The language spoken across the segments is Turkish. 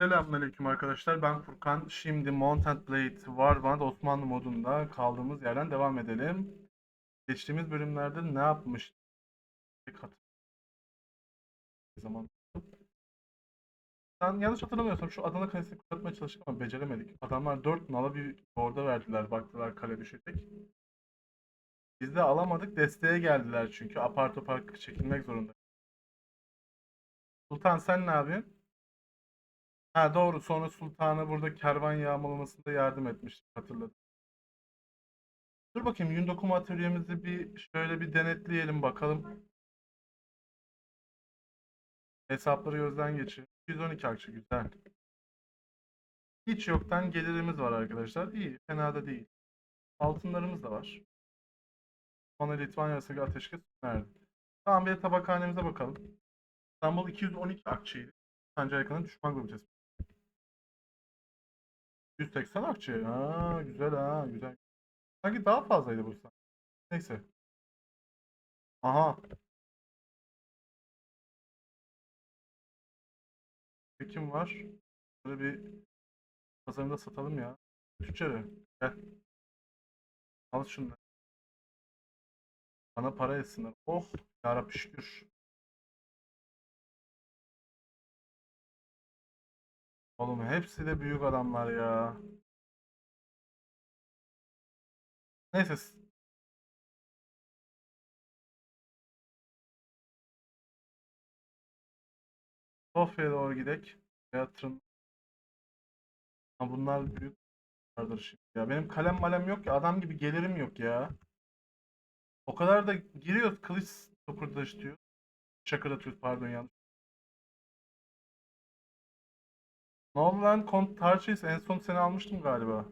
Selamünaleyküm arkadaşlar. Ben Furkan. Şimdi Mountain Blade Warband Osmanlı modunda kaldığımız yerden devam edelim. Geçtiğimiz bölümlerde ne yapmış? zaman. Ben yanlış hatırlamıyorsam şu Adana Kalesi'ni kurtarmaya çalıştık ama beceremedik. Adamlar 4 nala bir orada verdiler. Baktılar kale düşecek. Biz de alamadık. Desteğe geldiler çünkü. Apar topar çekilmek zorunda. Sultan sen ne yapıyorsun? Ha doğru. Sonra Sultan'a burada kervan yağmalamasında yardım etmiş. Hatırladım. Dur bakayım yün dokuma atölyemizi bir şöyle bir denetleyelim bakalım. Hesapları gözden geçir. 112 akçe güzel. Hiç yoktan gelirimiz var arkadaşlar. İyi. Fena da değil. Altınlarımız da var. Bana Litvanya arasındaki ateşkes nerede? Tamam bir tabakhanemize bakalım. İstanbul 212 akçeydi. Sancı yakının düşman grubu tespit. 180 akçe. Ha güzel ha güzel. Sanki daha fazlaydı bu sanki. Neyse. Aha. Kim var? Böyle bir pazarında satalım ya. Tüccarı. Gel. Al şunu. Bana para etsinler. Oh. Yarabbi şükür. Oğlum hepsi de büyük adamlar ya. Neyse. Sofya'ya doğru gidek. Yatırım. Ha bunlar büyük vardır şimdi. Ya benim kalem malem yok ya. Adam gibi gelirim yok ya. O kadar da giriyoruz. Kılıç topurdaştıyor. Çakır atıyoruz pardon yanlış. Ne oldu lan? Kont Tarchis en son seni almıştım galiba.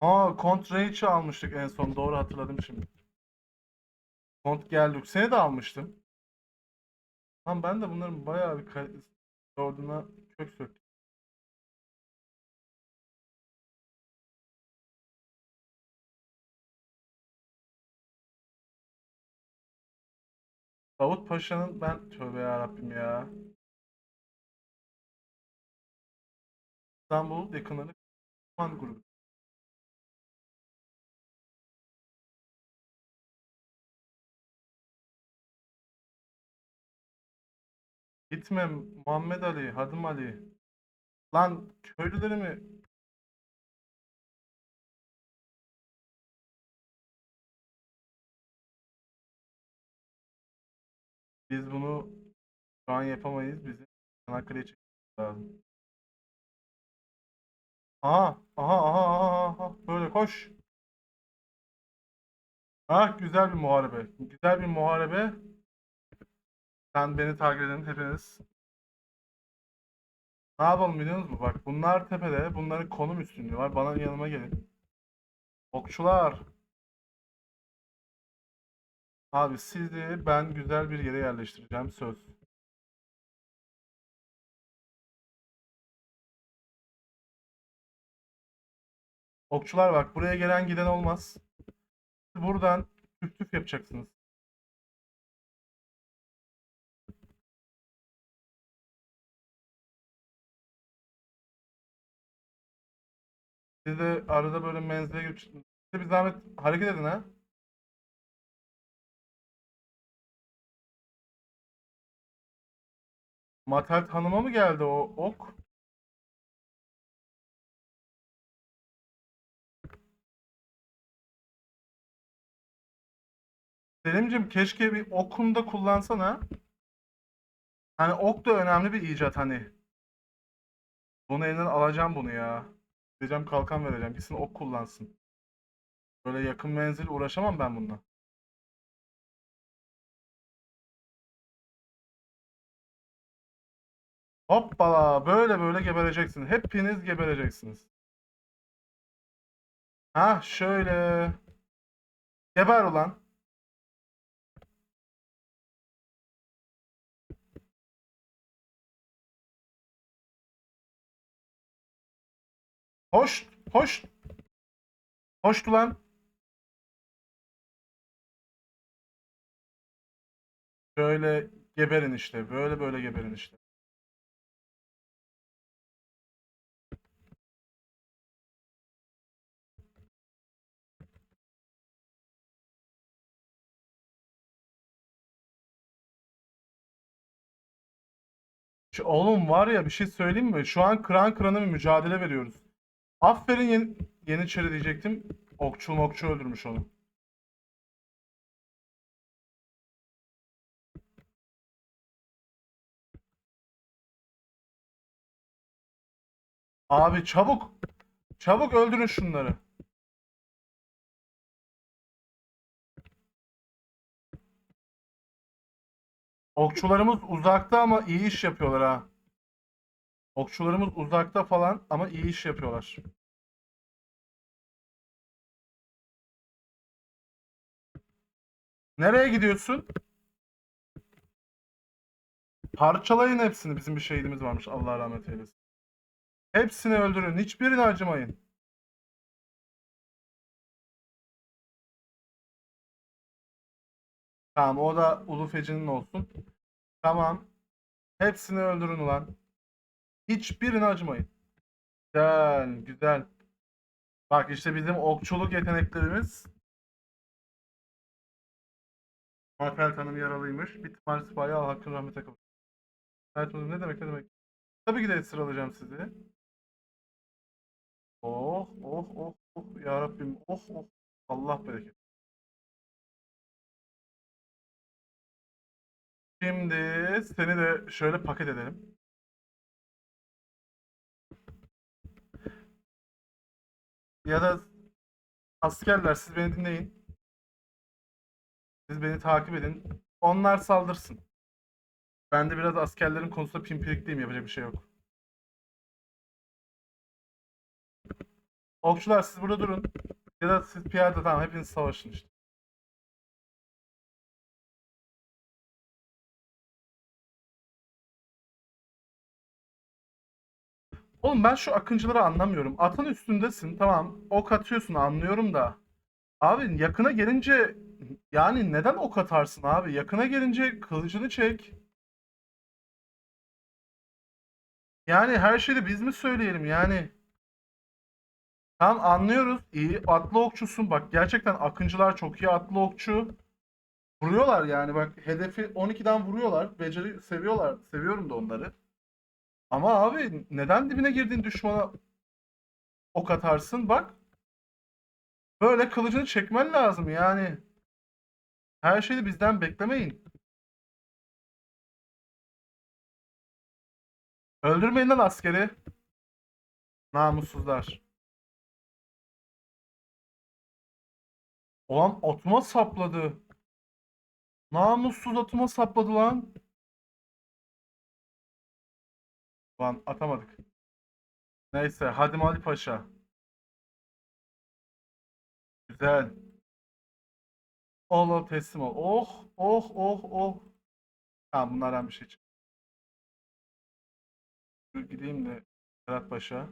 Aa Kont Raich'i almıştık en son. Doğru hatırladım şimdi. Kont Gelduk. Seni de almıştım. Lan ben de bunların bayağı bir orduna kök söktüm. Davut Paşa'nın ben tövbe yarabbim ya. İstanbul yakınları Osman grubu. Gitme Muhammed Ali, Hadım Ali. Lan köylüleri mi? Biz bunu şu an yapamayız. Bizim Çanakkale'ye çekmemiz lazım. Aha, aha, aha, aha, aha. Böyle koş. Ah, güzel bir muharebe. Güzel bir muharebe. Sen beni takip edin hepiniz. Ne yapalım biliyor musunuz? Bak bunlar tepede. Bunların konum üstünlüğü var. Bana yanıma gelin. Okçular. Abi sizi ben güzel bir yere yerleştireceğim. Söz. Okçular bak buraya gelen giden olmaz. Buradan tüf tüf yapacaksınız. Siz de arada böyle menzile girip siz de bir zahmet hareket edin ha. Matelt Hanım'a mı geldi o ok? Selim'cim keşke bir okunu da kullansana. Hani ok da önemli bir icat hani. Bunu elinden alacağım bunu ya. Gideceğim kalkan vereceğim. Gitsin ok kullansın. Böyle yakın menzil uğraşamam ben bununla. Hoppala böyle böyle gebereceksin. Hepiniz gebereceksiniz. Ha şöyle. Geber ulan. Hoş. Hoş. Hoştu lan. Böyle geberin işte. Böyle böyle geberin işte. Oğlum var ya bir şey söyleyeyim mi? Şu an kıran kırana bir mücadele veriyoruz. Aferin Yeni, Yeniçeri diyecektim. Okçu mokçu öldürmüş onu. Abi çabuk. Çabuk öldürün şunları. Okçularımız uzakta ama iyi iş yapıyorlar ha. Okçularımız uzakta falan ama iyi iş yapıyorlar. Nereye gidiyorsun? Parçalayın hepsini. Bizim bir şehidimiz varmış. Allah rahmet eylesin. Hepsini öldürün. Hiçbirini acımayın. Tamam o da Ulu Feci'nin olsun. Tamam. Hepsini öldürün ulan. Hiçbirine acımayın. Güzel, güzel. Bak işte bizim okçuluk yeteneklerimiz. Martel Hanım yaralıymış. Bir tımarı sipahi al hakkın rahmete kavuşsun. Evet ne demek ne demek. Tabii ki de sıralayacağım sizi. Oh oh oh oh ya Rabbim oh oh Allah bereket. Şimdi seni de şöyle paket edelim. Ya da askerler siz beni dinleyin. Siz beni takip edin. Onlar saldırsın. Ben de biraz askerlerin konusunda pimpirikliyim. Yapacak bir şey yok. Okçular siz burada durun. Ya da siz piyade tamam hepiniz savaşın işte. Oğlum ben şu akıncıları anlamıyorum. Atın üstündesin tamam. Ok atıyorsun anlıyorum da. Abi yakına gelince yani neden ok atarsın abi? Yakına gelince kılıcını çek. Yani her şeyi biz mi söyleyelim yani? Tamam anlıyoruz. İyi atlı okçusun. Bak gerçekten akıncılar çok iyi atlı okçu. Vuruyorlar yani bak hedefi 12'den vuruyorlar. Beceri seviyorlar. Seviyorum da onları. Ama abi neden dibine girdiğin düşmana ok atarsın? Bak. Böyle kılıcını çekmen lazım yani. Her şeyi bizden beklemeyin. Öldürmeyin lan askeri. Namussuzlar. Ulan atuma sapladı. Namussuz atuma sapladı lan. Lan atamadık. Neyse Hadim Ali Paşa. Güzel. Allah teslim ol. Oh oh oh oh. Tamam bunlardan bir şey çık. Gideyim de Serhat Paşa.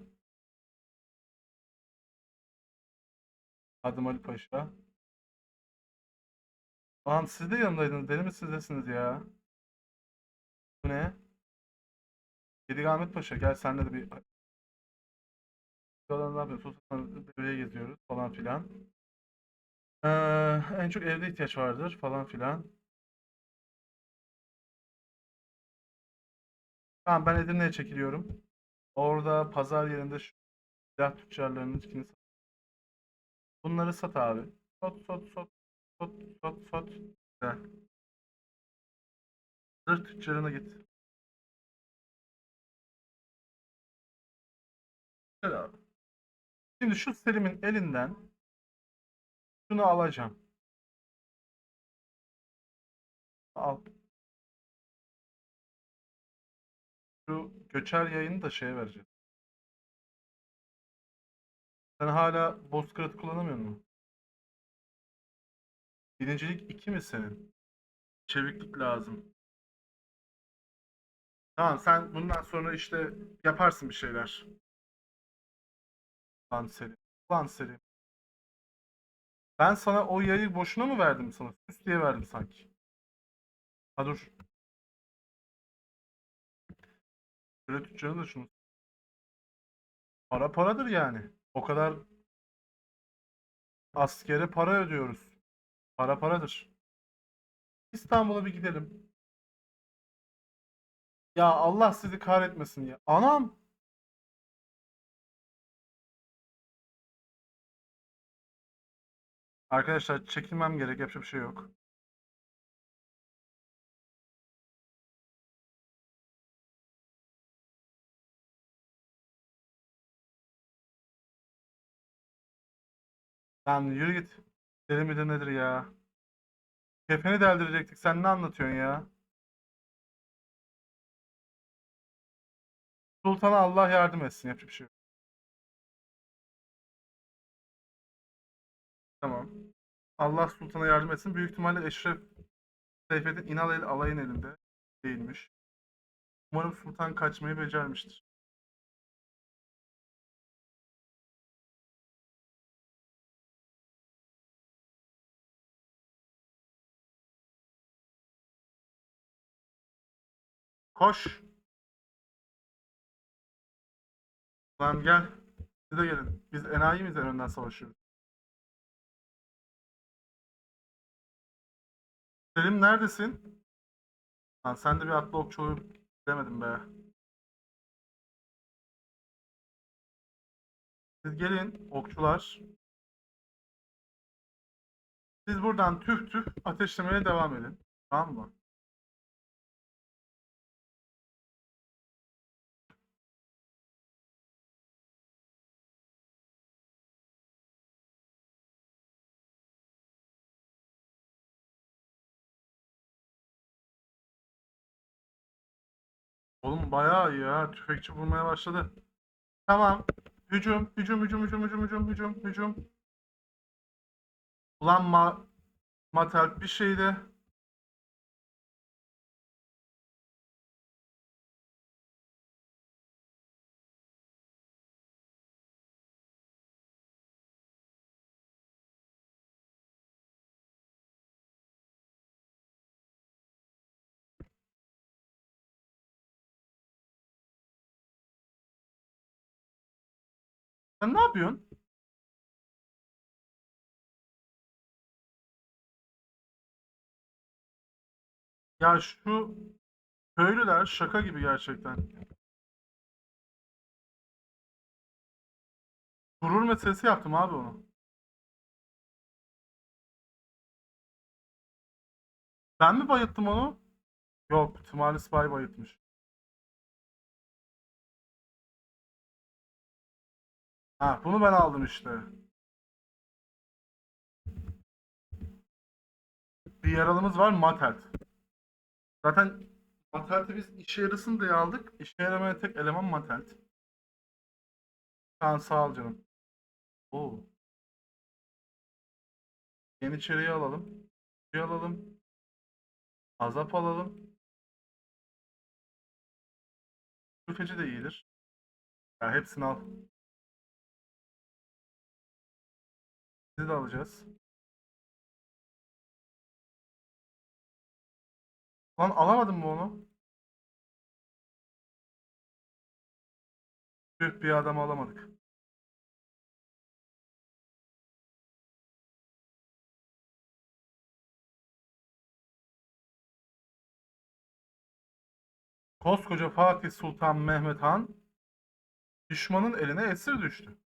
Hadim Ali Paşa. Lan siz de yanındaydınız. Deli misiniz ya? Bu ne? Gedik Ahmet Paşa gel senle de bir Yalan ne yapıyorsun? Sultan devreye geziyoruz falan filan. Ee, en çok evde ihtiyaç vardır falan filan. Tamam ben Edirne'ye çekiliyorum. Orada pazar yerinde şu silah tüccarlarının içkini sat. Bunları sat abi. Sat sat sat. Sat sat sat. Güzel. Zırh tüccarına git. Abi. Şimdi şu Selim'in elinden şunu alacağım. Al. Şu göçer yayını da şeye vereceğiz. Sen hala Bozkır'ı kullanamıyor musun? Birincilik 2 mi senin? Çeviklik lazım. Tamam sen bundan sonra işte yaparsın bir şeyler. Lan Selim. Lan Selim. Ben sana o yayı boşuna mı verdim sana? Süs diye verdim sanki. Ha dur. Şöyle tüccarı da şunu. Para paradır yani. O kadar askere para ödüyoruz. Para paradır. İstanbul'a bir gidelim. Ya Allah sizi kahretmesin ya. Anam. Arkadaşlar çekilmem gerek. Yapacak bir şey yok. Lan yürü git. Deli midir nedir ya? Kefeni deldirecektik. Sen ne anlatıyorsun ya? Sultana Allah yardım etsin. Yapacak bir şey yok. Tamam. Allah sultana yardım etsin. Büyük ihtimalle Eşref Seyfettin İnal el alayın elinde değilmiş. Umarım sultan kaçmayı becermiştir. Koş. Lan gel. Siz de gelin. Biz enayi miyiz en önden savaşıyoruz? Selim neredesin? Lan sen de bir atlı okçu demedim be. Siz gelin okçular. Siz buradan tüf tüf ateşlemeye devam edin. Tamam mı? Oğlum bayağı iyi ya. Tüfekçi vurmaya başladı. Tamam. Hücum, hücum, hücum, hücum, hücum, hücum, hücum, hücum. Ulan ma Matel bir şeydi. Sen ne yapıyorsun? Ya şu köylüler şaka gibi gerçekten. Gurur meselesi yaptım abi onu. Ben mi bayılttım onu? Yok, Timali Spy bayıltmış. Ha, bunu ben aldım işte. Bir yaralımız var, Matelt. Zaten Matelt'i biz işe yarasın diye aldık. İşe yaramayan tek eleman Matelt. Kaan sağ ol canım. Oo. Yeniçeri'yi alalım. Bir alalım. Azap alalım. Ülkeci de iyidir. Ya hepsini al. De alacağız. Lan alamadım mı onu? Tüh bir adam alamadık. Koskoca Fatih Sultan Mehmet Han düşmanın eline esir düştü.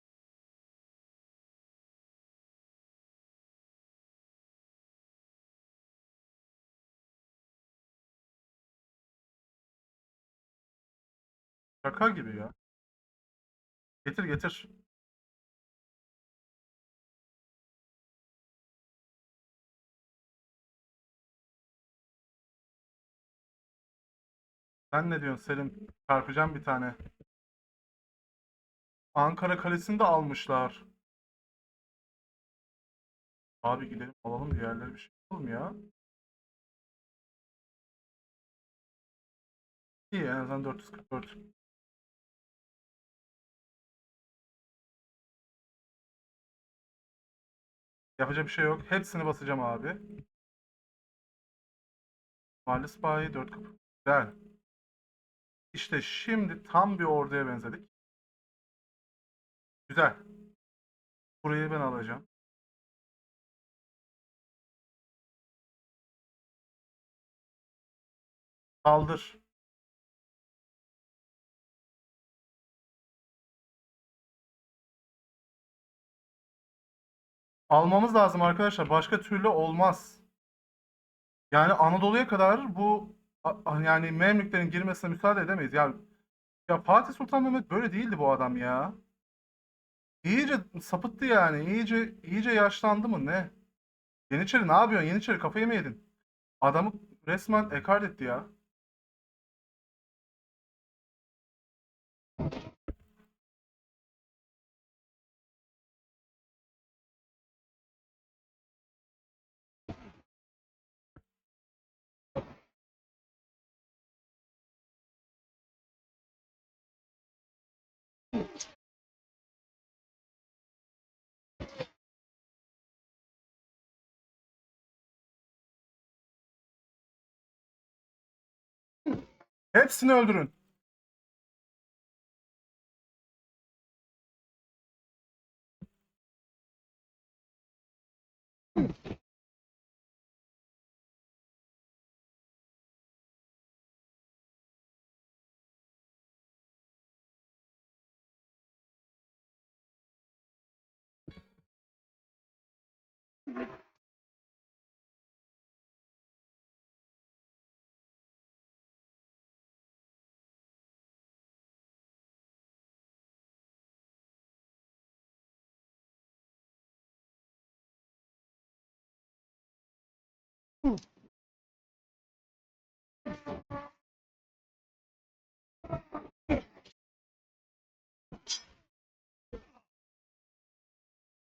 Şaka gibi ya. Getir getir. Sen ne diyorsun Selim? Çarpacağım bir tane. Ankara Kalesi'ni de almışlar. Abi gidelim alalım diğerleri bir şey yapalım ya. İyi en azından 444. Yapacak bir şey yok. Hepsini basacağım abi. Mahalle Spy 4 kapı. Güzel. İşte şimdi tam bir orduya benzedik. Güzel. Burayı ben alacağım. Kaldır. Almamız lazım arkadaşlar. Başka türlü olmaz. Yani Anadolu'ya kadar bu yani Memlüklerin girmesine müsaade edemeyiz. Ya ya Fatih Sultan Mehmet böyle değildi bu adam ya. İyice sapıttı yani. İyice iyice yaşlandı mı ne? Yeniçeri ne yapıyorsun? Yeniçeri kafayı mı yedin? Adamı resmen ekart etti ya. Hepsini öldürün.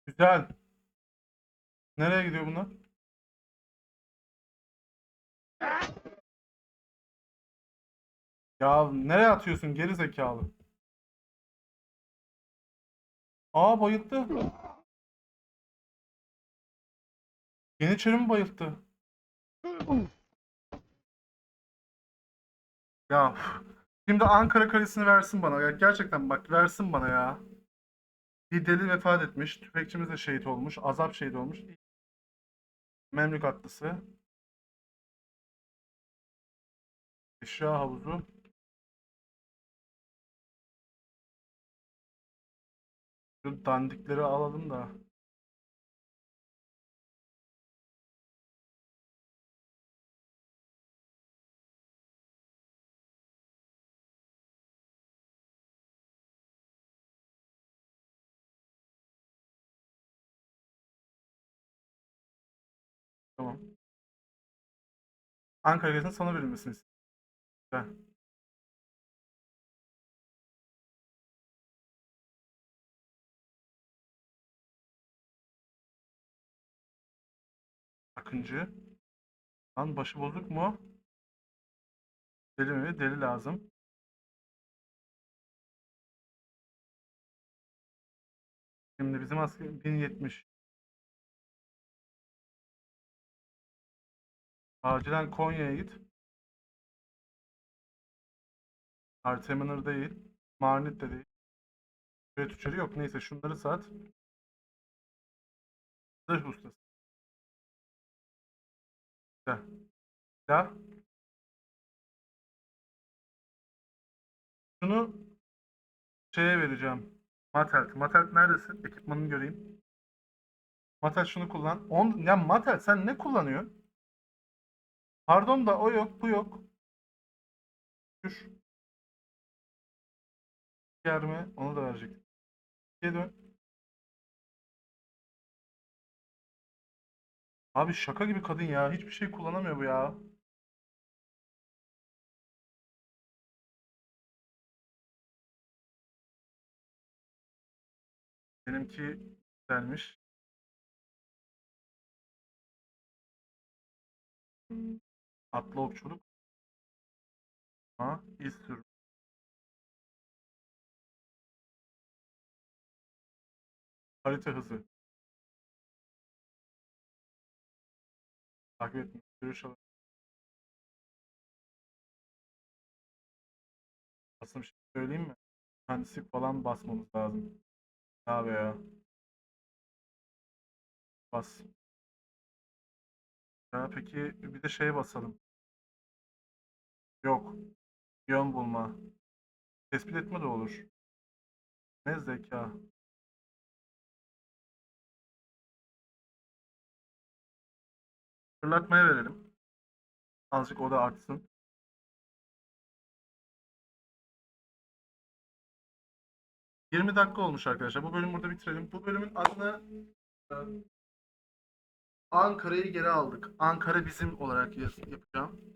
Güzel. Nereye gidiyor bunlar? Ya nereye atıyorsun geri zekalı? Aa bayılttı. Yeniçeri mi bayılttı? Ya şimdi Ankara Kalesi'ni versin bana. Ya gerçekten bak versin bana ya. Bir deli vefat etmiş. Tüfekçimiz de şehit olmuş. Azap şehit olmuş. Memlük atlısı. Eşya havuzu. Şu dandikleri alalım da. Tamam. Ankara Kalesi'nin sana verilmesini istiyorum. Güzel. Akıncı. Lan başı bozuk mu? Deli mi? Deli lazım. Şimdi bizim asker 1070. Acilen Konya'ya git. Arteminor değil. Marnit de değil. Üret uçarı yok. Neyse şunları sat. Zırh ustası. Güzel. Ya. Şunu şeye vereceğim. Matelt. Matelt neredesin? Ekipmanını göreyim. Matelt şunu kullan. On, ya Matelt sen ne kullanıyorsun? Pardon da o yok, bu yok. Dur. Yer mi? Onu da verecek. Geri dön. Abi şaka gibi kadın ya. Hiçbir şey kullanamıyor bu ya. Benimki güzelmiş. Atlı okçuluk. Ha, iz sürme. Harita hızı. Takip etme. Görüş alanı. Aslında bir şey söyleyeyim mi? Mühendislik falan basmamız lazım. Abi ya. Bas. Ya peki bir de şey basalım. Yok. Yön bulma. Tespit etme de olur. Ne zeka. Fırlatmaya verelim. Azıcık o da artsın. ...20 dakika olmuş arkadaşlar. Bu bölümü burada bitirelim. Bu bölümün adını... e, Ankara'yı geri aldık. Ankara bizim olarak yapacağım.